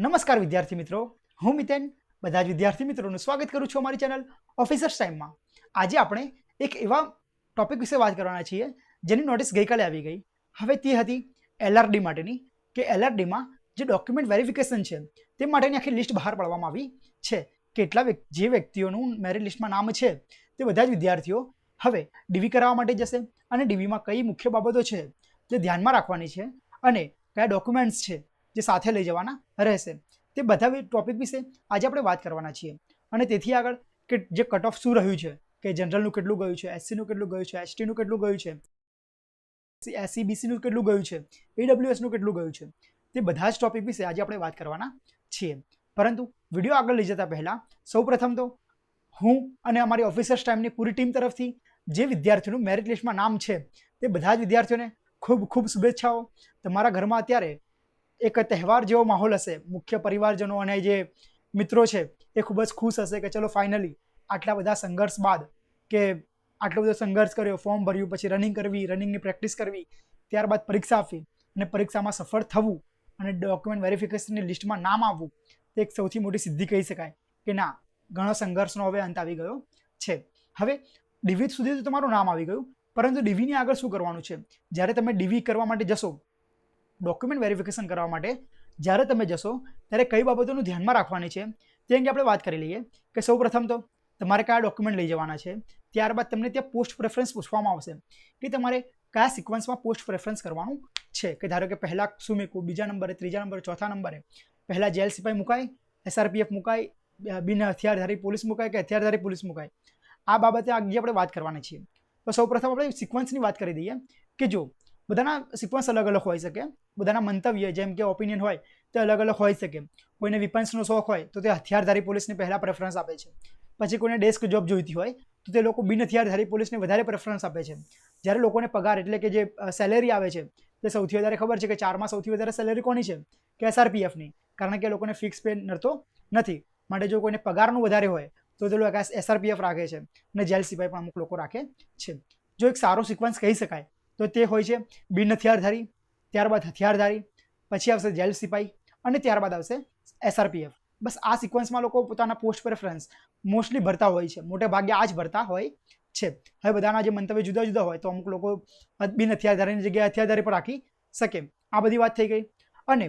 નમસ્કાર વિદ્યાર્થી મિત્રો. હું મિતેન. બધા જ વિદ્યાર્થી મિત્રોનું સ્વાગત કરું છું અમારી ચેનલ ઓફિસર્સ ટાઈમમાં આજે આપણે એક એવા ટોપિક વિશે વાત કરવાના છીએ, જેની નોટિસ ગઈકાલે આવી ગઈ. હવે તે હતી એલઆરડી માટેની, કે એલઆરડીમાં જે ડોક્યુમેન્ટ વેરિફિકેશન છે, તે માટેની આખી લિસ્ટ બહાર પાડવામાં આવી છે. કેટલા જે વ્યક્તિઓનું મેરિટ લિસ્ટમાં નામ છે, તે બધા જ વિદ્યાર્થીઓ હવે ડીવી કરાવવા માટે જશે અને ડીવીમાં કઈ મુખ્ય બાબતો છે જે ધ્યાનમાં રાખવાની છે અને કયા ડોક્યુમેન્ટ્સ છે જે સાથે લઈ જવાના રહેશે. તે બધા ટોપિક વિશે આજે આપણે વાત કરવાના છીએ. અને તેથી આગળ કે જે કટ ઓફ શું રહ્યું છે, કે જનરલનું કેટલું ગયું છે એસસીનું કેટલું ગયું છે એસટીનું કેટલું ગયું છે એસસી બીસીનું કેટલું ગયું છે એડબ્લ્યુએસનું કેટલું ગયું છે, તે બધા જ ટોપિક વિશે આજે આપણે વાત કરવાના છીએ. પરંતુ વીડિયો આગળ લઈ જતા પહેલાં સૌપ્રથમ તો હું અને અમારી ઓફિસર્સ ટાઈમની પૂરી ટીમ તરફથી જે વિદ્યાર્થીઓનું મેરિટ લિસ્ટમાં નામ છે, તે બધા જ વિદ્યાર્થીઓને ખૂબ ખૂબ શુભેચ્છાઓ. તમારા ઘરમાં અત્યારે એક તહેવાર જેવો માહોલ હશે. મુખ્ય પરિવારજનો અને જે મિત્રો છે, એ ખૂબ જ ખુશ હશે કે ચલો ફાઇનલી આટલા બધા સંઘર્ષ બાદ કે આટલો બધો સંઘર્ષ કર્યો ફોર્મ ભર્યું, પછી રનિંગ કરવી રનિંગની પ્રેક્ટિસ કરવી, ત્યારબાદ પરીક્ષા આપવી અને પરીક્ષામાં સફળ થવું અને ડોક્યુમેન્ટ વેરિફિકેશનની લિસ્ટમાં નામ આવવું, તે એક સૌથી મોટી સિદ્ધિ કહી શકાય કે ના, ઘણો સંઘર્ષનો હવે અંત આવી ગયો છે. હવે ડીવી સુધી તો તમારું નામ આવી ગયું, પરંતુ ડીવીની આગળ શું કરવાનું છે? જ્યારે તમે ડીવી કરવા માટે જશો ડોક્યુમેન્ટ વેરિફિકેશન કરવા માટે જ્યારે તમે જશો, ત્યારે કઈ બાબતોનું ધ્યાનમાં રાખવાની છે તે અંગે આપણે વાત કરી લઈએ. કે સૌપ્રથમ તો તમારે કયા ડોક્યુમેન્ટ લઈ જવાના છે? ત્યારબાદ તમને ત્યાં પોસ્ટ પ્રેફરન્સ પૂછવામાં આવશે કે તમારે કયા સિક્વન્સમાં પોસ્ટ પ્રેફરન્સ કરવાનું છે? કે ધારો કે પહેલાં શું મૂકવું? બીજા નંબરે, ત્રીજા નંબરે, ચોથા નંબરે? પહેલાં જેલ સિપાઈ મુકાય એસઆરપીએફ મુકાય બિન હથિયારધારી પોલીસ મુકાય કે હથિયારધારી પોલીસ મુકાય? આ બાબતે આગળ આપણે વાત કરવાની છીએ તો સૌપ્રથમ આપણે સિક્વન્સની વાત કરી દઈએ કે જો બધાના સિક્વન્સ અલગ અલગ હોઈ શકે. બધાના મંતવ્ય જેમ કે ઓપિનિયન હોય, તે અલગ અલગ હોઈ શકે. કોઈને વિપન્સનો શોખ હોય, તો તે હથિયારધારી પોલીસને પહેલાં પ્રેફરન્સ આપે છે. પછી કોઈને ડેસ્ક જોબ જોઈતી હોય, તો તે લોકો બિન હથિયારધારી પોલીસને વધારે પ્રેફરન્સ આપે છે. જ્યારે લોકોને પગાર એટલે કે જે સેલેરી આવે છે, તે સૌથી વધારે ખબર છે કે ચારમાં સૌથી વધારે સેલેરી કોની છે? કે એસઆરપીએફની કારણ કે લોકોને ફિક્સ પે નડતો નથી. માટે જો કોઈને પગારનું વધારે હોય, તો તે લોકો એસઆરપીએફ રાખે છે. અને જેલ સિપાઈ પણ અમુક લોકો રાખે છે. જો એક સારો સિક્વન્સ કહી શકાય તો તે હોય છે બિન હથિયારધારી, ત્યારબાદ હથિયારધારી, પછી આવશે જેલ સિપાઈ અને ત્યારબાદ આવશે એસઆરપીએફ. બસ આ સિક્વન્સમાં લોકો પોતાના પોસ્ટ પ્રેફરન્સ મોસ્ટલી ભરતા હોય છે. મોટે ભાગે આ જ ભરતા હોય છે. હવે બધાના જે મંતવ્ય જુદા જુદા હોય તો અમુક લોકો બિન હથિયારધારીની જગ્યાએ હથિયારધારી પર રાખી શકે. આ બધી વાત થઈ ગઈ. અને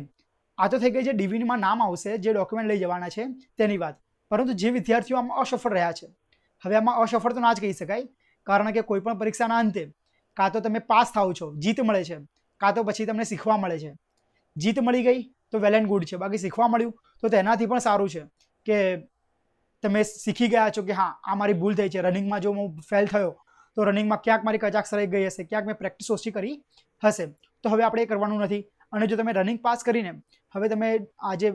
આ તો થઈ ગઈ જે ડિવિનમાં નામ આવશે જે ડોક્યુમેન્ટ લઈ જવાના છે તેની વાત. પરંતુ જે વિદ્યાર્થીઓ આમાં અસફળ રહ્યા છે. હવે આમાં અસફળ તો ના જ કહી શકાય. કારણ કે કોઈ પણ પરીક્ષાના અંતે કાં તો તમે પાસ થાવ છો, જીત મળે છે, કાં તો પછી તમને શીખવા મળે છે. જીત મળી ગઈ તો વેલ એન્ડ ગુડ છે, બાકી શીખવા મળ્યું તો તેનાથી પણ સારું છે કે તમે શીખી ગયા છો કે હા, આ મારી ભૂલ થઈ છે, રનિંગમાં જો હું ફેલ થયો તો રનિંગમાં ક્યાંક મારી કચાક્ષ રહી ગઈ હશે, ક્યાંક મેં પ્રેક્ટિસ ઓછી કરી હશે. તો હવે આપણે એ કરવાનું નથી. અને જો તમે રનિંગ પાસ કરીને હવે તમે આ જે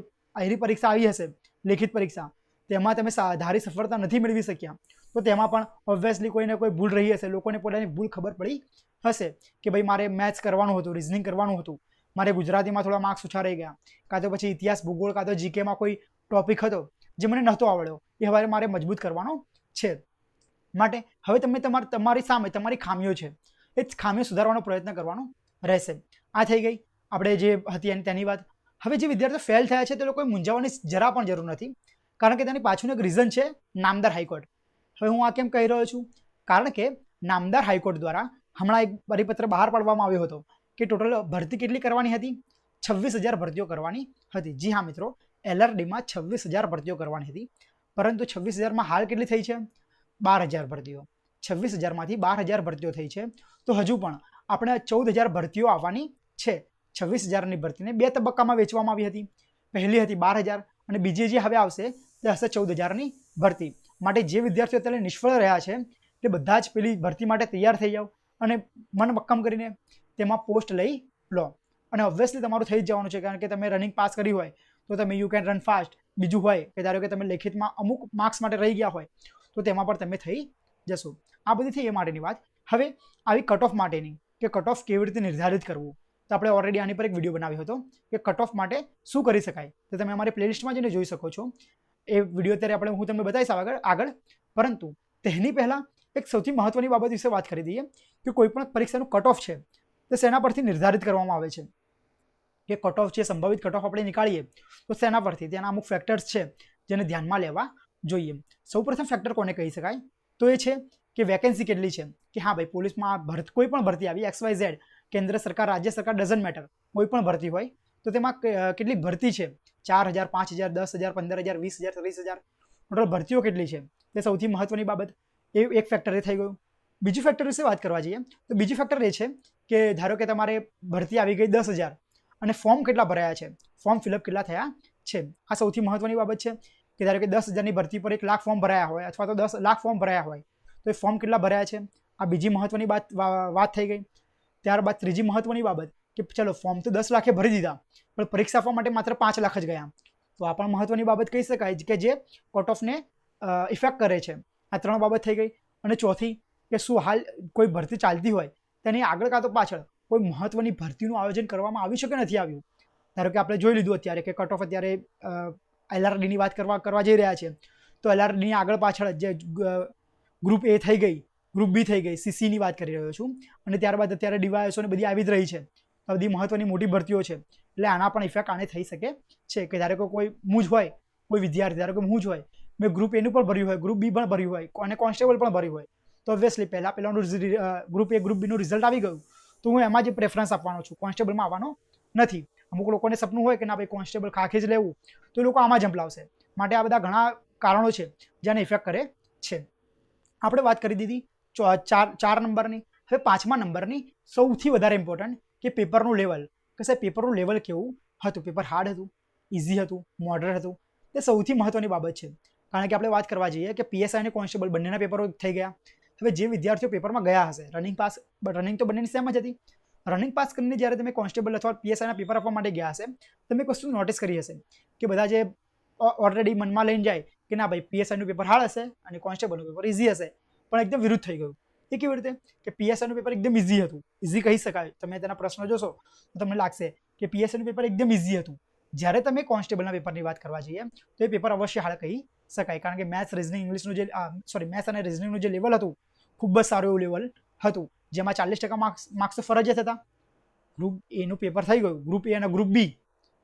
પરીક્ષા આવી હશે, લેખિત પરીક્ષા, તેમાં તમે ધારી સફળતા નથી મેળવી શક્યા. તો તેમાં પણ ઓબ્વિયસલી કોઈને કોઈ ભૂલ રહી હશે, લોકોને પોતાની ભૂલ ખબર પડી હશે કે ભાઈ મારે મેથ્સ કરવાનું હતું રિઝનિંગ કરવાનું હતું. મારે ગુજરાતીમાં થોડા માર્ક્સ ઓછા રહી ગયા. કાં તો પછી ઇતિહાસ, ભૂગોળ, કાં તો જીકેમાં કોઈ ટોપિક હતો જે મને નહોતો આવડ્યો. એ હવે મારે મજબૂત કરવાનો છે. માટે હવે તમે તમારી તમારી સામે તમારી ખામીઓ છે. એ જ ખામીઓ સુધારવાનો પ્રયત્ન કરવાનો રહેશે. આ થઈ ગઈ. આપણે જે હતી એની, તેની વાત. હવે જે વિદ્યાર્થીઓ ફેલ થયા છે, તે લોકોએ મૂંઝાવાની જરા પણ જરૂર નથી. કારણ કે તેની પાછળનું એક રીઝન છે, નામદાર હાઈકોર્ટ. હવે હું આ કેમ કહી રહ્યો છું? કારણ કે નામદાર હાઈકોર્ટ દ્વારા હમણાં એક પરિપત્ર બહાર પાડવામાં આવ્યો હતો કે ટોટલ ભરતી કેટલી કરવાની હતી? છવ્વીસ હજાર ભરતીઓ કરવાની હતી. જી હા મિત્રો એલઆરડીમાં છવ્વીસ હજાર ભરતીઓ કરવાની હતી. પરંતુ છવ્વીસ હજારમાં હાલ કેટલી થઈ છે? બાર હજાર ભરતીઓ. છવ્વીસ હજારમાંથી બાર હજાર ભરતીઓ થઈ છે. તો હજુ પણ આપણે ચૌદ હજાર ભરતીઓ આવવાની છે. છવ્વીસ હજારની ભરતીને બે તબક્કામાં વેચવામાં આવી હતી. પહેલી હતી બાર હજાર અને બીજી જે હવે આવશે તે હશે ચૌદ હજારની ભરતી. માટે જે વિદ્યાર્થીઓ અત્યારે નિષ્ફળ રહ્યા છે, તે બધા જ પેલી ભરતી માટે તૈયાર થઈ જાઓ અને મન મક્કમ કરીને તેમાં પોસ્ટ લઈ લો. અને ઓબ્વિયસલી તમારું થઈ જ જવાનું છે, કારણ કે તમે રનિંગ પાસ કરી હોય તો તમે યુ કેન રન ફાસ્ટ બીજું હોય કે ધારો કે તમે લેખિતમાં અમુક માર્ક્સ માટે રહી ગયા હોય તો તેમાં પણ તમે થઈ જશો. આ બધી થઈ એ માટેની વાત. હવે આવી કટ ઓફ માટેની કે કટ ઓફ કેવી રીતે નિર્ધારિત કરવું? તો આપણે ઓલરેડી આની પર એક વીડિયો બનાવ્યો હતો કે કટ ઓફ માટે શું કરી શકાય? તો તમે અમારી પ્લેલિસ્ટમાં જઈને જોઈ શકો છો. એ વીડિયો અત્યારે આપણે હું તમને બતાવીશ આગળ આગળ. પરંતુ તેની પહેલાં એક સૌથી મહત્વની બાબત વિશે વાત કરી દઈએ કે કોઈપણ પરીક્ષાનું કટ ઓફ છે, તે શેના પરથી નિર્ધારિત કરવામાં આવે છે? કે કટ ઓફ છે સંભવિત કટ ઓફ આપણે નીકાળીએ, તો શેના પરથી? તેના અમુક ફેક્ટર્સ છે, જેને ધ્યાનમાં લેવા જોઈએ. સૌપ્રથમ ફેક્ટર કોને કહી શકાય? તો એ છે કે વેકેન્સી કેટલી છે? કે હા ભાઈ, પોલીસમાં ભરત કોઈ પણ ભરતી આવી, એક્સ, વાય, ઝેડ, કેન્દ્ર સરકાર, રાજ્ય સરકાર ડઝન્ટ મેટર કોઈ પણ ભરતી હોય, તો તેમાં કેટલી ભરતી છે? ચાર હજાર પાંચ હજાર દસ હજાર પંદર હજાર વીસ હજાર ત્રીસ હજાર ટોટલ ભરતીઓ કેટલી છે? તે સૌથી મહત્વની બાબત એ એક ફેક્ટર એ થઈ ગયું. બીજું ફેક્ટર વિશે વાત કરવા જઈએ, તો બીજું ફેક્ટર એ છે કે ધારો કે તમારે ભરતી આવી ગઈ દસ હજાર અને ફોર્મ કેટલા ભરાયા છે? ફોર્મ ફિલઅપ કેટલા થયા છે? આ સૌથી મહત્વની બાબત છે કે ધારો કે દસ હજારની ભરતી પર એક લાખ ફોર્મ ભરાયા હોય અથવા તો દસ લાખ ફોર્મ ભરાયા હોય, તો એ ફોર્મ કેટલા ભરાયા છે? આ બીજી મહત્વની વાત વાત થઈ ગઈ. ત્યારબાદ ત્રીજી મહત્વની બાબત કે ચલો ફોર્મ તો દસ લાખે ભરી દીધા, પણ પરીક્ષા આપવા માટે માત્ર પાંચ લાખ જ ગયા. તો આ પણ મહત્વની બાબત કહી શકાય કે જે કટ ઓફને ઇફેક્ટ કરે છે. આ ત્રણ બાબત થઈ ગઈ. અને ચોથી કે શું હાલ કોઈ ભરતી ચાલતી હોય, તેની આગળ કાં તો પાછળ કોઈ મહત્વની ભરતીનું આયોજન કરવામાં આવ્યું છે કે નથી આવ્યું? ધારો કે આપણે જોઈ લીધું અત્યારે કે કટ ઓફ અત્યારે એલઆરડીની વાત કરવા કરવા જઈ રહ્યા છે. તો એલઆરડીની આગળ પાછળ જે ગ્રુપ એ થઈ ગઈ ગ્રુપ બી થઈ ગઈ સીસીની વાત કરી રહ્યો છું. અને ત્યારબાદ અત્યારે ડીવાયસો ને બધી આવી જ રહી છે. આ બધી મહત્વની મોટી ભરતીઓ છે. એટલે આના પણ ઇફેક્ટ આને થઈ શકે છે કે ધારે કોઈ મૂજ હોય, કોઈ વિદ્યાર્થી, ધારો કે મૂજ હોય, મેં ગ્રુપ એનું પણ ભર્યું હોય ગ્રુપ બી પણ ભર્યું હોય, અને કોન્સ્ટેબલ પણ ભર્યું હોય, તો ઓબ્વિયસલી પહેલાં પહેલાંનું ગ્રુપ એ ગ્રુપ બીનું રિઝલ્ટ આવી ગયું. તો હું એમાં જ પ્રેફરન્સ આપવાનો છું કોન્સ્ટેબલમાં આવવાનો નથી. અમુક લોકોને સપનું હોય કે ના ભાઈ કોન્સ્ટેબલ ખાખે જ લેવું, તો એ લોકો આમાં જંપલાવશે માટે આ બધા ઘણા કારણો છે જેને ઇફેક્ટ કરે છે. આપણે વાત કરી દીધી ચાર ચાર નંબરની, હવે પાંચમા નંબરની સૌથી વધારે ઇમ્પોર્ટન્ટ કે પેપરનું લેવલ કે સાહેબ પેપરનું લેવલ કેવું? હતું પેપર હાર્ડ હતું ઇઝી હતું મોડરેટ હતું. તે સૌથી મહત્વની બાબત છે. કારણ કે આપણે વાત કરવા જઈએ કે પીએસઆઈ અને કોન્સ્ટેબલ બંનેના પેપરો થઈ ગયા. હવે જે વિદ્યાર્થીઓ પેપરમાં ગયા હશે રનિંગ પાસ રનિંગ તો બંનેની સેમ જ હતી. રનિંગ પાસ કરીને જ્યારે તમે કોન્સ્ટેબલ અથવા પીએસઆઈના પેપર આપવા માટે ગયા હશે, તમે વસ્તુ નોટિસ કરી હશે કે બધા જે ઓલરેડી મનમાં લઈને જાય કે ના ભાઈ પીએસઆઈનું પેપર હાર્ડ હશે અને કોન્સ્ટેબલનું પેપર ઇઝી હશે. પણ એકદમ વિરુદ્ધ થઈ ગયું. એ કેવી રીતે? કે પીએસઆઈનું પેપર એકદમ ઇઝી હતું. ઇઝી કહી શકાય. તમે તેના પ્રશ્નો જોશો, તો તમને લાગશે કે પીએસઆઈનું પેપર એકદમ ઇઝી હતું. જ્યારે તમે કોન્સ્ટેબલના પેપરની વાત કરવા જઈએ, તો એ પેપર અવશ્ય હાલ કહી શકાય. કારણ કે મેથ્સ રિઝનિંગ ઇંગ્લિશનું જે સોરી મેથ્સ અને રિઝનિંગનું જે લેવલ હતું, ખૂબ જ સારું એવું લેવલ હતું. જેમાં ચાલીસ ટકા માર્ક્સ માર્ક્સ તો ફરજિયાત હતા. ગ્રુપ એનું પેપર થઈ ગયું. ગ્રુપ એ અને ગ્રુપ બી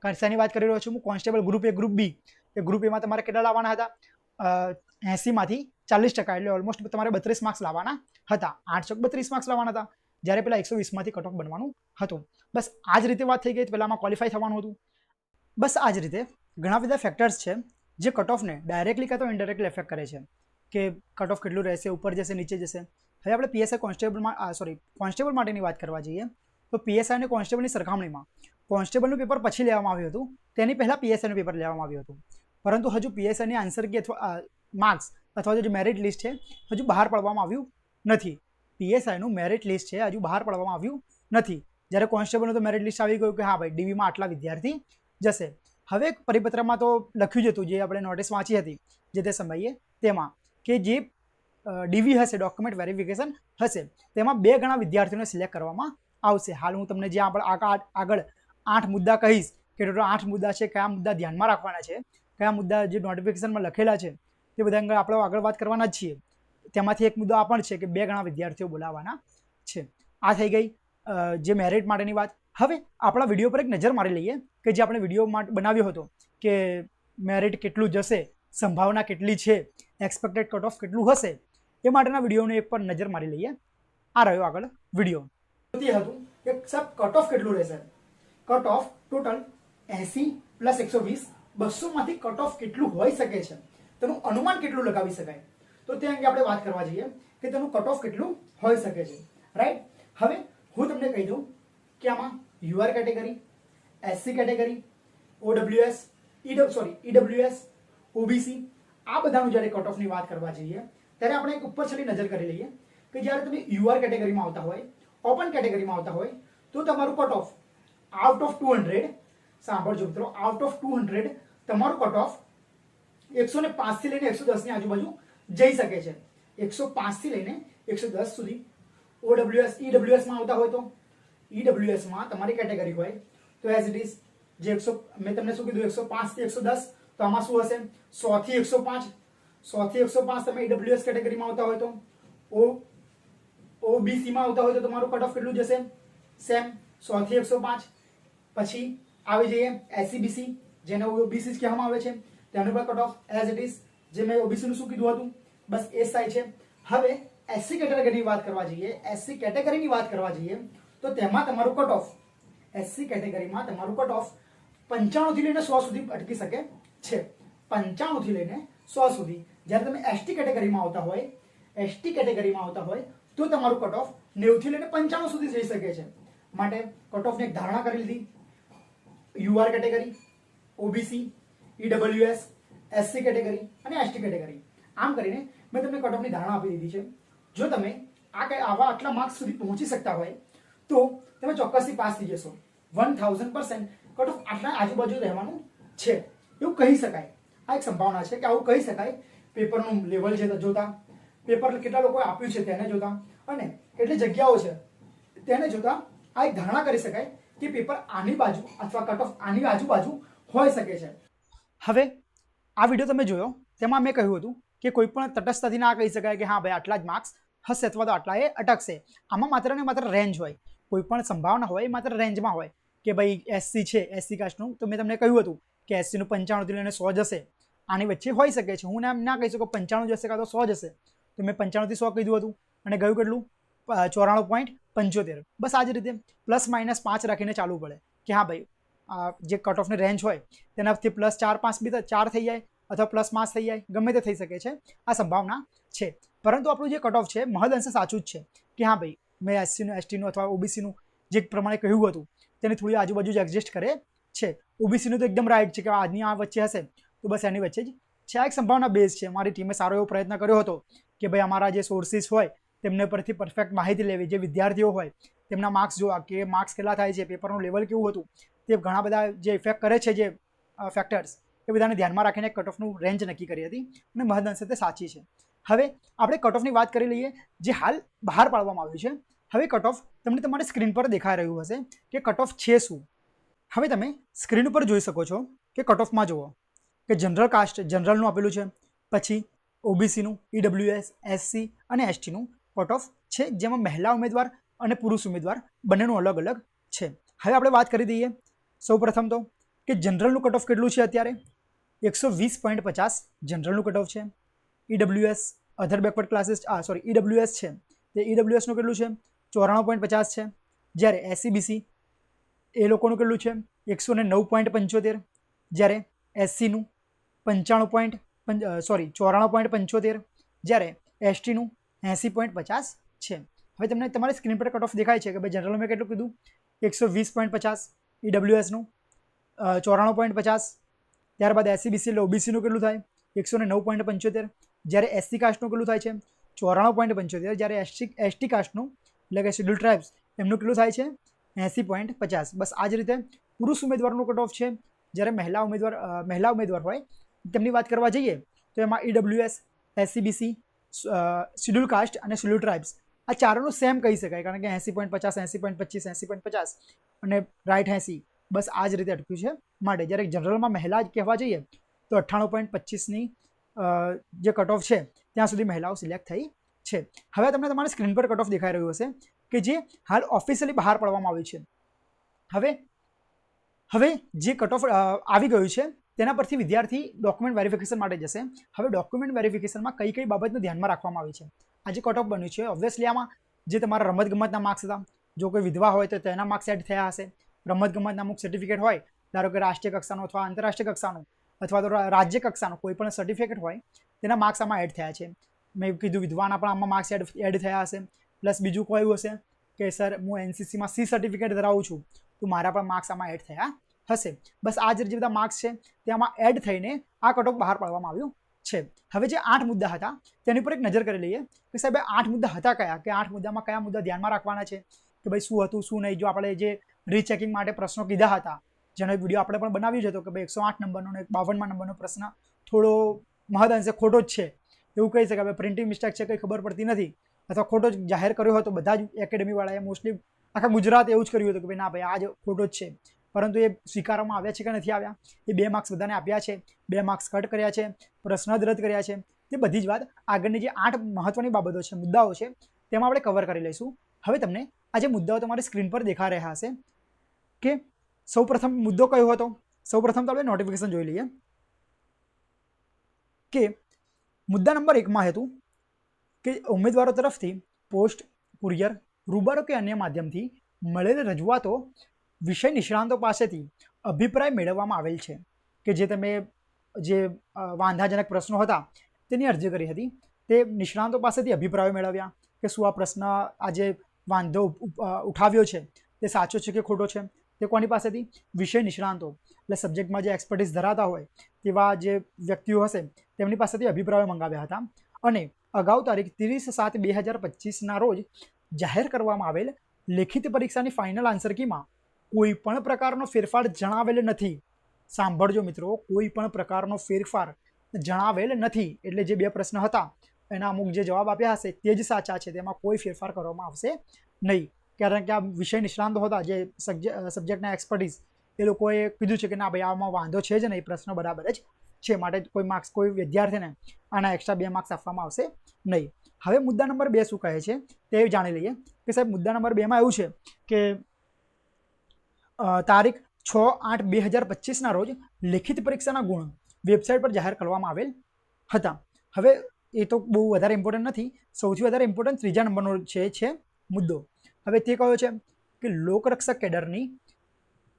કારણ શેની વાત કરી રહ્યો છું હું? Constable group A group B A group એમાં તમારે કેટલા લાવવાના હતા? એંસીમાંથી ચાલીસ ટકા, એટલે ઓલમોસ્ટ તમારે બત્રીસ માર્ક્સ લાવવાના હતા. આઠ ચોક બત્રીસ માર્ક્સ લાવવાના હતા. જ્યારે પેલા એકસો વીસમાંથી કટ બનવાનું હતું. બસ આ જ રીતે વાત થઈ ગઈ પહેલાંમાં ક્વોલિફાય થવાનું હતું. બસ આ જ રીતે ઘણા બધા ફેક્ટર્સ છે, જે કટ ઓફને ડાયરેક્ટલી કાં તો ઇન્ડાયરેક્ટલી એફેક્ટ કરે છે. કે કટ ઓફ કેટલું રહેશે, ઉપર જશે, નીચે જશે. હવે આપણે પીએસઆઈ કોન્સ્ટેબલમાં સોરી કોન્સ્ટેબલ માટેની વાત કરવા જઈએ, તો પીએસઆઈ અને કોન્સ્ટેબલની સરખામણીમાં કોન્સ્ટેબલનું પેપર પછી લેવામાં આવ્યું હતું. તેની પહેલાં પીએસઆઈનું પેપર લેવામાં આવ્યું હતું. પરંતુ હજુ પીએસઆઈની આન્સર કી અથવા માર્ક્સ અથવા તો જે મેરિટ લિસ્ટ છે, હજુ બહાર પાડવામાં આવ્યું નથી. પીએસઆઈનું મેરિટ લિસ્ટ છે, હજુ બહાર પાડવામાં આવ્યું નથી. જ્યારે કોન્સ્ટેબલનું તો મેરિટ લિસ્ટ આવી ગયું કે હા ભાઈ ડીવીમાં આટલા વિદ્યાર્થી જશે. હવે એક પરિપત્રમાં તો લખ્યું જ હતું, જે આપણે નોટિસ વાંચી હતી, જે તે સમયે, તેમાં કે જે ડીવી હશે ડોક્યુમેન્ટ વેરિફિકેશન હશે, તેમાં બે ગણા વિદ્યાર્થીઓને સિલેક્ટ કરવામાં આવશે. હાલ હું તમને જે આપણે આગળ આઠ મુદ્દા કહીશ, કે ટોટલ આઠ મુદ્દા છે, કયા મુદ્દા ધ્યાનમાં રાખવાના છે, કયા મુદ્દા જે નોટિફિકેશનમાં લખેલા છે તે બધા અંગે આપણે આગળ વાત કરવાના જ છીએ. તેમાંથી એક મુદ્દો આ પણ છે કે બે ઘણા વિદ્યાર્થીઓ બોલાવવાના છે. આ થઈ ગઈ જે મેરિટ માટેની વાત. હવે આપણા વીડિયો પર એક નજર મારી લઈએ કે જે આપણે વીડિયો બનાવ્યો હતો કે મેરિટ કેટલું જશે, સંભાવના કેટલી છે એક્સપેક્ટેડ કટ ઓફ કેટલું હશે, એ માટેના વિડીયોને એક પર નજર મારી લઈએ. આ રહ્યો આગળ વીડિયો હતું કે સાહેબ કટ ઓફ કેટલું રહેશે? Cut off total SC plus એકસો વીસ બસોમાંથી કટ ઓફ કેટલું હોઈ શકે છે? તેનું અનુમાન કેટલું લગાવી શકાય? તો તે અંગે આપણે વાત કરવા જઈએ કે તેનું કટ ઓફ કેટલું હોઈ શકે છે. રાઈટ હવે હું તમને કહી દઉં કે આમાં UR category SC category OWS E sorry EWS OBC આ બધાનું જ્યારે કટ ઓફની વાત કરવા જઈએ, ત્યારે આપણે એક ઉપર છેલ્લી નજર કરી લઈએ કે જ્યારે તમે યુઆર કેટેગરીમાં આવતા હોય ઓપન કેટેગરીમાં આવતા હોય, તો તમારું cut off out of two hundred સાંભળજો મિત્રો આઉટ ઓફ ટુ હંડ્રેડ તમારું કટ ઓફ એકસો ને પાંચથી લઈને એકસો દસની આજુબાજુ જઈ શકે છે. એકસો પાંચથી લઈને એકસો દસ સુધી. ઓડબ્લ્યુએસ ઈડબ્લ્યુએસમાં આવતા હોય તો? ઈડબ્લ્યુએસમાં તમારી કેટેગરી હોય. તો એઝ ઇટ ઇઝ જે એકસો, મેં તમને શું કીધું? એકસો પાંચથી એકસો દસ. તો આમાં શું હશે? સો થી એકસો પાંચ. સો થી એકસો પાંચ તમે ઈડબ્લ્યુએસ કેટેગરીમાં આવતા હોય તો? ઓ ઓબીસીમાં આવતા હોય તો તમારું કટ ઓફ કેટલું જશે? સેમ સો થી એકસો પાંચ. પછી આવી જઈએ એસસીબીસી જેને ઓબીસી કહેવામાં આવે છે. તેનું પણ cut off as it is જે મેં ઓબીસી નું શું કીધું હતું? બસ એ સાય છે. હવે એસસી કેટેગરીની વાત કરવા જઈએ એસસી કેટેગરીની વાત કરવા જઈએ, તો તેમાં તમારું કટ ઓફ એસસી કેટેગરીમાં તમારું કટ ઓફ પંચાણું થી લઈને સો સુધી અટકી શકે છે. પંચાણું થી લઈને સો સુધી. જ્યારે તમે એસટી કેટેગરીમાં આવતા હોય એસટી કેટેગરીમાં આવતા હોય, તો તમારું કટ ઓફ નેવું થી લઈને પંચાણું સુધી જઈ શકે છે. માટે કટ ઓફની એક ધારણા કરી લીધી. UR category OBC EWS SC category અને એસટી કેટેગરી આમ કરીને મેં તમને કટ ઓફની ધારણા આપી દીધી છે. જો તમે આ આવા આટલા માર્ક્સ સુધી પહોંચી શકતા હોય, તો તમે ચોક્કસથી પાસ થઈ જશો. વન થાઉઝન્ડ પર્સન્ટ કટઓફ આટલા આજુબાજુ રહેવાનું છે. એવું કહી શકાય. આ એક સંભાવના છે કે આવું કહી શકાય. પેપરનું લેવલ છે જોતા. પેપર કેટલા લોકોએ આપ્યું છે તેને જોતા. અને કેટલી જગ્યાઓ છે તેને જોતા. આ એક ધારણા કરી શકાય કે પેપર આની બાજુ અથવા કટ ઓફ આની આજુબાજુ હોઈ શકે છે. હવે, આ વીડિયો તમે જોયો? તેમાં મેં કહ્યું હતું કે કોઈ પણ તટસ્થતાથી ના કહી શકાય કે, હા, ભાઈ, આટલા જ માર્ક્સ હશે અથવા તો આટલા એ અટકશે. આમાં માત્ર ને માત્ર રેન્જ હોય. કોઈ પણ સંભાવના હોય માત્ર રેન્જમાં હોય. કે ભાઈ એસસી છે એસસી કાસ્ટનું તો મેં તમને કહ્યું હતું કે એસસીનું પંચાણુંથી લઈને સો જશે. આની વચ્ચે હોઈ શકે છે. હું એમ ના કહી શકું, પંચાણું જશે કાં તો સો જશે તો મેં પંચાણુંથી સો કીધું હતું. અને ગયું કેટલું? ચોરાણું પોઈન્ટ પંચોતેર. બસ આ જ રીતે. પ્લસ માઇનસ પાંચ રાખીને ચાલવું પડે. કે હા, ભાઈ જે કટ ઓફની રેન્જ હોય, તેનાથી પ્લસ ચાર, પાંચ બી ચાર થઈ જાય અથવા પ્લસ પાંચ થઈ જાય, ગમે તે થઈ શકે છે, આ સંભાવના છે. પરંતુ આપણું જે કટ ઓફ છે, મહદ અંશે સાચું જ છે કે હા ભાઈ, મેં એસસીનું એસટીનું અથવા ઓબીસીનું જે પ્રમાણે કહ્યું હતું, તેની થોડી આજુબાજુ જ એક્ઝિસ્ટ કરે છે. ઓબીસીનું તો એકદમ રાઈટ છે કે આજની આ વચ્ચે હશે, તો બસ એની વચ્ચે જ છે. આ એક સંભાવના બેઝ છે. મારી ટીમે સારો એવો પ્રયત્ન કર્યો હતો કે ભાઈ અમારા જે સોર્સિસ હોય, તેમને પરથી પરફેક્ટ માહિતી લેવી. જે વિદ્યાર્થીઓ હોય, તેમના માર્ક્સ જોવા કે માર્ક્સ કેટલા થાય છે પેપરનું લેવલ કેવું હતું તે ઘણા બધા જે ઇફેક્ટ કરે છે જે ફેક્ટર્સ એ બધાને ધ્યાનમાં રાખીને કટ ઓફનું રેન્જ નક્કી કરી હતી અને મહદઅંશે તે સાચી છે. હવે આપણે કટ ઓફની વાત કરી લઈએ જે હાલ બહાર પાડવામાં આવ્યું છે. હવે કટ ઓફ તમને તમારી સ્ક્રીન પર દેખાઈ રહ્યું હશે કે કટ ઓફ છે શું? હવે તમે સ્ક્રીન ઉપર જોઈ શકો છો કે કટ ઓફમાં જુઓ કે જનરલ કાસ્ટ જનરલનું આપેલું છે, પછી ઓબીસીનું ઈડબ્લ્યુએસ એસસી અને એસટીનું કટ ઓફ છે, જેમાં મહિલા ઉમેદવાર અને પુરુષ ઉમેદવાર બંનેનું અલગ અલગ છે. હવે આપણે વાત કરી દઈએ સૌ પ્રથમ તો કે જનરલનું કટ ઓફ કેટલું છે અત્યારે? એકસો વીસ પોઈન્ટ પચાસ જનરલનું કટ ઓફ છે ઈડબ્લ્યુએસ અધર બેકવર્ડ ક્લાસીસ આ સોરી ઈડબ્લ્યુએસ છે. તે ઈડબ્લ્યુએસનું કેટલું છે? ચોરાણું પોઈન્ટ પચાસ છે. જ્યારે એસસીબીસી એ લોકોનું કેટલું છે? એકસો ને નવ પોઈન્ટ પંચોતેર. જ્યારે એસસીનું પંચાણું પોઈન્ટ સોરી ચોરાણું પોઈન્ટ પંચોતેર. જ્યારે એસટીનું એંસી પોઈન્ટ પચાસ છે. હવે તમને તમારી સ્ક્રીન પર કટ ઓફ દેખાય છે કે ભાઈ જનરલ મેં કેટલું કીધું? એકસો વીસ પોઈન્ટ પચાસ. ઈડબ્લ્યુએસનું ચોરાણું પોઈન્ટ પચાસ, ત્યારબાદ એસસીબીસી એટલે ઓબીસીનું કેટલું થાય? એકસો ને નવ પોઈન્ટ પંચોતેર. જ્યારે એસસી કાસ્ટનું કેટલું થાય છે? ચોરાણું પોઈન્ટ પંચોતેર. જ્યારે એસટી એસટી કાસ્ટનું એટલે કે શેડ્યુલ ટ્રાઇબ્સ એમનું કેટલું થાય છે? એંસી પોઈન્ટ પચાસ. બસ આ જ રીતે પુરુષ ઉમેદવારનું કટ ઓફ છે. જ્યારે મહિલા ઉમેદવાર મહિલા ઉમેદવાર હોય, તેમની વાત કરવા જઈએ, તો એમાં ઈડબ્લ્યુએસ એસસીબીસી શેડ્યુલ કાસ્ટ અને શેડ્યુલ ટ્રાઇબ્સ આ ચારોનું સેમ કહી શકાય, કારણ કે એંસી પોઈન્ટ પચાસ, એંસી પોઈન્ટ પચીસ, એંસી પોઈન્ટ પચાસ અને રાઈટ એંસી. બસ આ જ રીતે અટક્યું છે માટે. જ્યારે જનરલમાં મહિલા જ કહેવા જઈએ, તો અઠ્ઠાણું પોઈન્ટ પચીસની જે કટ ઓફ છે, ત્યાં સુધી મહિલાઓ સિલેક્ટ થઈ છે. હવે તમને તમારી સ્ક્રીન પર કટ ઓફ દેખાઈ રહ્યું હશે કે જે હાલ ઓફિશિયલી બહાર પાડવામાં આવ્યું છે. હવે હવે જે કટ ઓફ આવી ગયું છે, તેના પરથી વિદ્યાર્થી ડોક્યુમેન્ટ વેરિફિકેશન માટે જશે. હવે ડોક્યુમેન્ટ વેરિફિકેશનમાં કઈ કઈ બાબતને ધ્યાનમાં રાખવામાં આવી છે? આજે કટ ઓફ બન્યું છે. ઓબ્વિયસલી આમાં જે તમારા રમતગમતના માર્ક્સ હતા, જો કોઈ વિધવા હોય તો તેના માર્ક્સ એડ થયા હશે. રમતગમતના અમુક સર્ટિફિકેટ હોય, ધારો કે રાષ્ટ્રીય કક્ષાનું અથવા આંતરરાષ્ટ્રીય કક્ષાનું અથવા તો રાજ્ય કક્ષાનું કોઈ પણ સર્ટિફિકેટ હોય, તેના માર્ક્સ આમાં એડ થયા છે. મેં કીધું વિધવાના પણ આમાં માર્ક્સ એડ એડ થયા હશે. પ્લસ બીજું કોઈ એવું હશે કે, સર, હું એનસીસીમાં સી સર્ટિફિકેટ ધરાવું છું, તો મારા પણ માર્ક્સ આમાં એડ થયા હશે. બસ આ જે બધા માર્ક્સ છે, તે આમાં એડ થઈને આ કટ ઓફ બહાર પાડવામાં આવ્યું. છે. હવે જે આઠ મુદ્દા હતા, તેની પર એક નજર કરી લઈએ કે સાહેબ આઠ મુદ્દા હતા કયા? કે આઠ મુદ્દામાં કયા મુદ્દા ધ્યાનમાં રાખવાના છે? કે ભાઈ શું હતું, શું નહીં? જો આપણે જે રીચેકિંગ માટે પ્રશ્નો કીધા હતા, જેનો એક વીડિયો આપણે પણ બનાવ્યો હતો કે ભાઈ એકસો આઠ નંબરનો એક બાવનમાં નંબરનો પ્રશ્ન થોડો મહદઅંશે ખોટો જ છે. એવું કહી શકાય. પ્રિન્ટિંગ મિસ્ટેક છે, કંઈ ખબર પડતી નથી. અથવા ખોટો જ જાહેર કર્યો હતો, બધા જ એકેડમીવાળાએ મોસ્ટલી આખા ગુજરાત એવું જ કર્યું હતું કે ભાઈ, ના ભાઈ, આ જ ખોટો જ છે. પરંતુ એ સ્વીકારવામાં આવ્યા છે કે નથી આવ્યા? એ બે માર્ક્સ બધાને આપ્યા છે. બે માર્ક્સ કટ કર્યા છે. પ્રશ્ન જ રદ કર્યા છે. તે બધી જ વાત આગળની જે આઠ મહત્વની બાબતો છે, મુદ્દાઓ છે, તેમાં આપણે કવર કરી લઈશું. હવે તમને આ જે મુદ્દાઓ તમારી સ્ક્રીન પર દેખા રહ્યા હશે કે સૌપ્રથમ મુદ્દો કયો હતો? સૌપ્રથમ તો આપણે નોટિફિકેશન જોઈ લઈએ કે મુદ્દા નંબર એકમાં હતું કે ઉમેદવારો તરફથી પોસ્ટ કુરિયર રૂબરો કે અન્ય માધ્યમથી મળેલ રજૂઆતો વિષય નિષ્ણાંતો પાસેથી અભિપ્રાય મેળવવામાં આવેલ છે કે જે તમે, જે વાંધાજનક પ્રશ્નો હતા, તેની અરજી કરી હતી. તે નિષ્ણાંતો પાસેથી અભિપ્રાયો મેળવ્યા કે શું આ પ્રશ્ન આજે વાંધો ઉઠાવ્યો છે, તે સાચો છે કે ખોટો છે? તે કોની પાસેથી? વિષય નિષ્ણાંતો. એટલે સબ્જેક્ટમાં જે એક્સપર્ટીસ ધરાવતા હોય, તેવા જે વ્યક્તિઓ હશે, તેમની પાસેથી અભિપ્રાયો મંગાવ્યા હતા. અને અગાઉ તારીખ ત્રીસ સાત બે હજાર પચીસના રોજ જાહેર કરવામાં આવેલ લેખિત પરીક્ષાની ફાઇનલ આન્સર કીમાં કોઈ પણ પ્રકારનો ફેરફાર જણાવેલ નથી. સાંભળજો મિત્રો, કોઈ પણ પ્રકારનો ફેરફાર જણાવેલ નથી. એટલે જે બે પ્રશ્ન હતા, એના અમુક જે જવાબ આપ્યા હશે, તે જ સાચા છે. તેમાં કોઈ ફેરફાર કરવામાં આવશે નહીં. કારણ કે આ વિષય નિષ્ણાંતો હતા, જે સબ્જેક્ટના એક્સપર્ટીઝ એ લોકોએ કીધું છે કે ના ભાઈ, આમાં વાંધો છે જ નહીં, પ્રશ્ન બરાબર જ છે. માટે કોઈ માર્ક્સ કોઈ વિદ્યાર્થીને આના એક્સ્ટ્રા બે માર્ક્સ આપવામાં આવશે નહીં. હવે મુદ્દા નંબર બે શું કહે છે, તે જાણી લઈએ. કે સાહેબ, મુદ્દા નંબર બેમાં એવું છે કે તારીખ છ આઠ બે હજાર પચીસના રોજ લેખિત પરીક્ષાના ગુણ વેબસાઇટ પર જાહેર કરવામાં આવેલ હતા. હવે એ તો બહુ વધારે ઇમ્પોર્ટન્ટ નથી. સૌથી વધારે ઇમ્પોર્ટન્ટ ત્રીજા નંબરનો છે છે મુદ્દો. હવે તે કયો છે? કે લોકરક્ષક કેડરની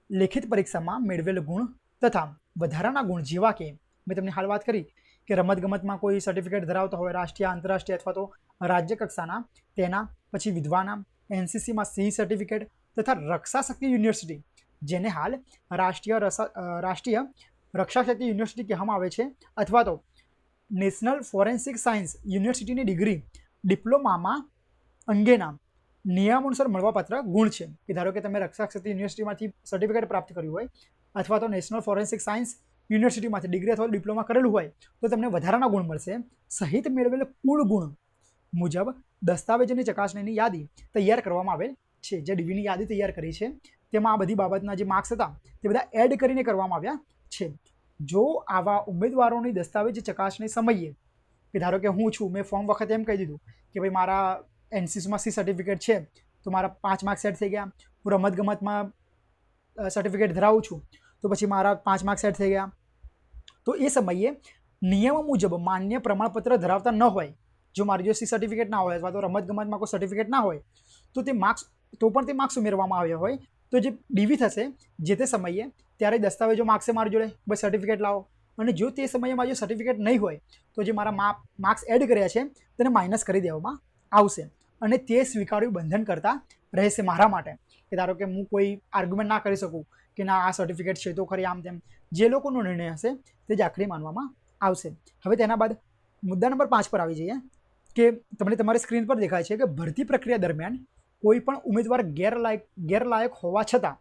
લેખિત પરીક્ષામાં મેળવેલ ગુણ તથા વધારાના ગુણ જેવા કે, મેં તમને હાલ વાત કરી કે રમતગમતમાં કોઈ સર્ટિફિકેટ ધરાવતો હોય, રાષ્ટ્રીય, આંતરરાષ્ટ્રીય અથવા તો રાજ્ય કક્ષાના, તેના પછી વિધવાના, એનસીસીમાં સી સર્ટિફિકેટ તથા રક્ષા શક્તિ યુનિવર્સિટી જેને હાલ રાષ્ટ્રીય રાષ્ટ્રીય રક્ષા શક્તિ યુનિવર્સિટી કહેવામાં આવે છે, અથવા તો નેશનલ ફોરેન્સિક સાયન્સ યુનિવર્સિટીની ડિગ્રી, ડિપ્લોમામાં અંગેના નિયમાનુસાર મળવાપાત્ર ગુણ છે. કે ધારો કે તમે રક્ષા ક્ષેત્ર યુનિવર્સિટીમાંથી સર્ટિફિકેટ પ્રાપ્ત કર્યું હોય, અથવા તો નેશનલ ફોરેન્સિક સાયન્સ યુનિવર્સિટીમાંથી ડિગ્રી અથવા ડિપ્લોમા કરેલું હોય, તો તમને વધારાના ગુણ મળશે. સહિત મેળવેલ કુલ ગુણ મુજબ દસ્તાવેજોની ચકાસણીની યાદી તૈયાર કરવામાં આવેલ છે, જે ડીવીની યાદી તૈયાર કરી છે. તેમાં આ બધી બાબતના જે માર્ક્સ હતા, તે બધા એડ કરીને કરવામાં આવ્યા છે. જો આવા ઉમેદવારોની દસ્તાવેજ ચકાસણી સમયે, કે ધારો કે હું છું, મેં ફોર્મ વખતે એમ કહી દીધું કે ભાઈ મારા એનસીસીમાં સી સર્ટિફિકેટ છે, તો મારા પાંચ માર્ક્સ સેટ થઈ ગયા. હું રમતગમતમાં સર્ટિફિકેટ ધરાવું છું, તો પછી મારા પાંચ માર્ક્સ સેટ થઈ ગયા. તો એ સમયે નિયમો મુજબ માન્ય પ્રમાણપત્ર ધરાવતા ન હોય, જો મારી જો સી સર્ટિફિકેટ ના હોય અથવા તો રમતગમતમાં કોઈ સર્ટિફિકેટ ના હોય, તો તે માર્ક્સ તો પણ તે માર્ક્સ ઉમેરવામાં આવ્યા હોય તો જે ડીવી થશે, જે તે સમયે, ત્યારે દસ્તાવેજો માગશે મારી જોડે બસ સર્ટિફિકેટ લાવો. અને જો તે સમયે મારું સર્ટિફિકેટ નહીં હોય, તો જે મારા માર્ક્સ એડ કર્યા છે, તેને માઇનસ કરી દેવામાં આવશે. અને તે સ્વીકાર્યું બંધન કરતા રહેશે મારા માટે. કે ધારો કે હું કોઈ આર્ગ્યુમેન્ટ ના કરી શકું કે ના, આ સર્ટિફિકેટ છે તો ખરી આમ તેમ. જે લોકોનો નિર્ણય હશે, તે જ આખરી માનવામાં આવશે. હવે તેના બાદ મુદ્દા નંબર પાંચ પર આવી જઈએ, કે તમને તમારી સ્ક્રીન પર દેખાય છે કે ભરતી પ્રક્રિયા દરમિયાન કોઈ પણ ઉમેદવાર ગેરલાયક ગેરલાયક હોવા છતાં,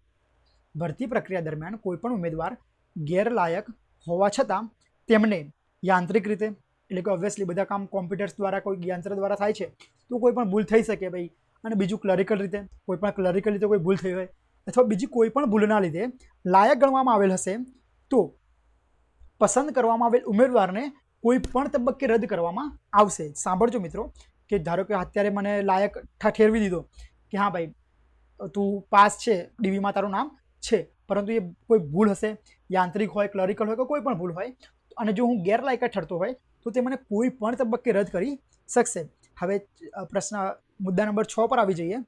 ભરતી પ્રક્રિયા દરમિયાન કોઈ પણ ઉમેદવાર ગેરલાયક હોવા છતાં, તેમને યાંત્રિક રીતે, એટલે કે ઓબ્વિયસલી બધા કામ કોમ્પ્યુટર્સ દ્વારા કોઈ યંત્ર દ્વારા થાય છે, તો કોઈ પણ ભૂલ થઈ શકે ભાઈ. અને બીજું ક્લરિકલ રીતે, કોઈ પણ ક્લરિકલ રીતે કોઈ ભૂલ થઈ હોય, અથવા બીજી કોઈ પણ ભૂલના લીધે લાયક ગણવામાં આવેલ હશે, તો પસંદ કરવામાં આવેલ ઉમેદવારને કોઈ પણ તબક્કે રદ કરવામાં આવશે. સાંભળજો મિત્રો, કે ધારો કે અત્યારે મને લાયક ઠેરવી દીધો કે હા ભાઈ, તું પાસ છે ડીવીમાં તારું નામ છે, પરંતુ એ કોઈ ભૂલ હશે, યાંત્રિક હોય ક્લરિકલ હોય કે કોઈ પણ ભૂલ હોય, અને જો હું ગેરલાયક ઠરતો હોય, તો તે મને કોઈ પણ તબક્કે રદ કરી શકશે. હવે પ્રશ્ન, મુદ્દા નંબર છ પર આવી જઈએ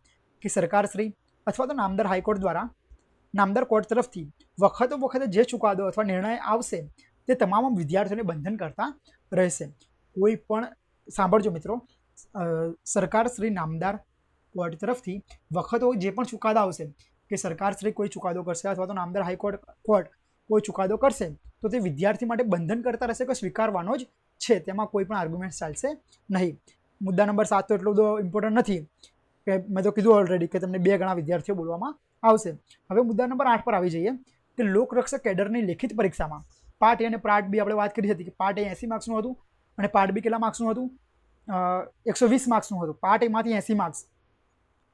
કે સરકારશ્રી અથવા તો નામદાર હાઈકોર્ટ દ્વારા નામદાર કોર્ટ તરફથી વખતો વખતે જે ચુકાદો અથવા નિર્ણય આવશે, તે તમામ વિદ્યાર્થીઓને બંધન કરતા રહેશે. કોઈ પણ, સાંભળજો મિત્રો સરકારશ્રી સરકાર શ્રી નામદાર કોર્ટ તરફથી વખતો જે પણ ચુકાદા આવશે, કે સરકારશ્રી કોઈ ચુકાદો કરશે અથવા તો નામદાર હાઈકોર્ટ કોર્ટ કોઈ ચુકાદો કરશે, તો તે વિદ્યાર્થી માટે બંધન કરતા રહેશે કે સ્વીકારવાનો જ છે, તેમાં કોઈ પણ આર્ગ્યુમેન્ટ ચાલશે નહીં. મુદ્દા નંબર સાત તો એટલો બધો ઇમ્પોર્ટન્ટ નથી, કે મેં તો કીધું ઓલરેડી કે તમને બે ગણા વિદ્યાર્થીઓ બોલવામાં આવશે. હવે મુદ્દા નંબર આઠ પર આવી જઈએ, કે લોકરક્ષક કેડરની લેખિત પરીક્ષામાં પાર્ટ એ અને પાર્ટ બી આપણે વાત કરી હતી કે પાર્ટ એ એંસી માર્ક્સનું હતું અને પાર્ટ બી કેટલા માર્ક્સનું હતું? એકસો વીસ માર્ક્સનું હતું. પાર્ટ એમાંથી એંસી માર્ક્સ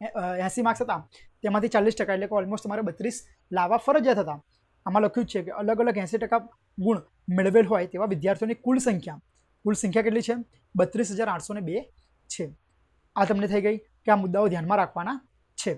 એંસી માર્ક્સ હતા. તેમાંથી ચાલીસ ટકા એટલે કે ઓલમોસ્ટ તમારે બત્રીસ લાવવા ફરજિયાત હતા. આમાં લખ્યું છે કે અલગ અલગ એંસી ટકા ગુણ મેળવેલ હોય તેવા વિદ્યાર્થીઓની કુલ સંખ્યા. કુલ સંખ્યા કેટલી છે? બત્રીસ હજાર આઠસો ને બે છે. આ તમને થઈ ગઈ કે આ મુદ્દાઓ ધ્યાનમાં રાખવાના છે.